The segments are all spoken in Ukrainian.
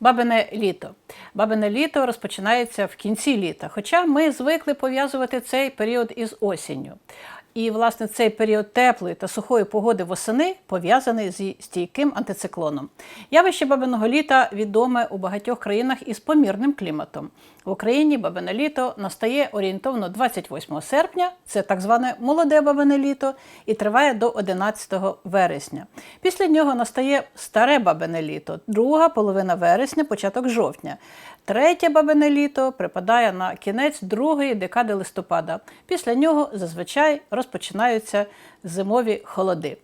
Бабине літо. Бабине літо розпочинається в кінці літа, хоча ми звикли пов'язувати цей період із осінню. І, власне, цей період теплої та сухої погоди восени пов'язаний зі стійким антициклоном. Явище бабиного літа відоме у багатьох країнах із помірним кліматом. В Україні бабине літо настає орієнтовно 28 серпня, це так зване молоде бабине літо, і триває до 11 вересня. Після нього настає старе бабине літо, друга половина вересня, початок жовтня. Третє бабине літо припадає на кінець другої декади листопада. Після нього зазвичай розпочинаються зимові холоди.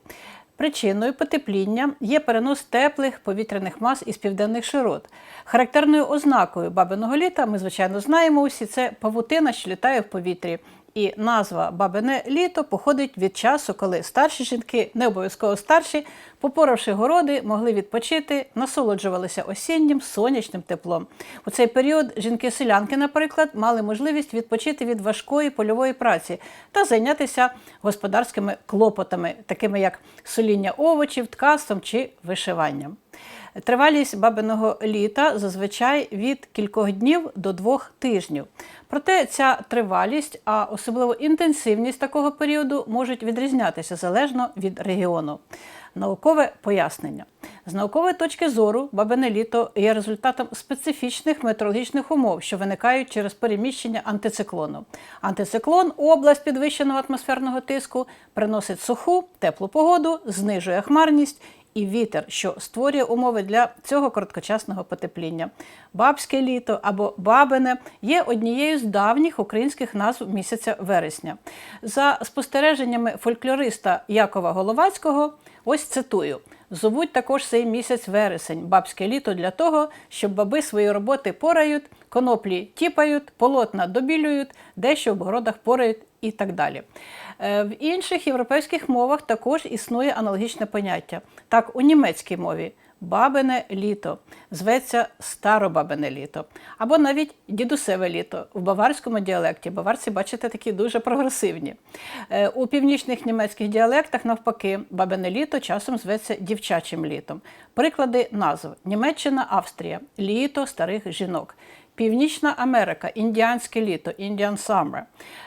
Причиною потепління є перенос теплих повітряних мас із південних широт. Характерною ознакою бабиного літа, ми, звичайно, знаємо усі, це павутина, що літає в повітрі. І назва Бабине літо походить від часу, коли старші жінки, не обов'язково старші, попоравши городи, могли відпочити, насолоджувалися осіннім сонячним теплом. У цей період жінки-селянки, наприклад, мали можливість відпочити від важкої польової праці та зайнятися господарськими клопотами, такими як соління овочів, ткацтвом чи вишиванням. Тривалість бабиного літа зазвичай від кількох днів до двох тижнів. Проте ця тривалість, а особливо інтенсивність такого періоду можуть відрізнятися залежно від регіону. Наукове пояснення. З наукової точки зору, бабине літо є результатом специфічних метеорологічних умов, що виникають через переміщення антициклону. Антициклон, область підвищеного атмосферного тиску, приносить суху, теплу погоду, знижує хмарність і вітер, що створює умови для цього короткочасного потепління. Бабське літо або бабине є однією з давніх українських назв місяця вересня. За спостереженнями фольклориста Якова Головацького, ось цитую. Зовуть також цей місяць вересень, бабське літо для того, щоб баби свої роботи порають, коноплі тіпають, полотна добілюють, дещо в городах порають і так далі. Е, В інших європейських мовах також існує аналогічне поняття. Так, у німецькій мові бабине літо зветься старобабине літо, або навіть дідусеве літо в баварському діалекті. Баварці, бачите, такі дуже прогресивні. Е, У північних німецьких діалектах, навпаки, бабине літо часом зветься дівчачим літом. Приклади назв: Німеччина, Австрія, літо старих жінок. Північна Америка, індіанське літо, Indian Summer.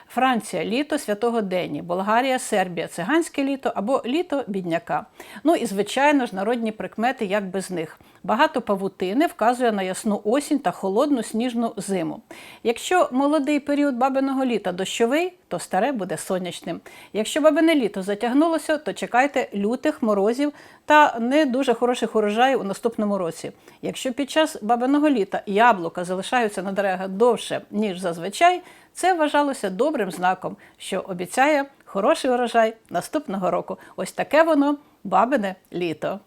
Франція літо святого Дені, Болгарія, Сербія, циганське літо або літо бідняка. Ну і, звичайно ж, народні прикмети, як без них. Багато павутини вказує на ясну осінь та холодну сніжну зиму. Якщо молодий період бабиного літа дощовий, то старе буде сонячним. Якщо бабине літо затягнулося, то чекайте лютих морозів та не дуже хороших урожаїв у наступному році. Якщо під час бабиного літа яблука залишаються на деревах довше, ніж зазвичай, це вважалося добрим знаком, що обіцяє хороший урожай наступного року. Ось таке воно бабине літо.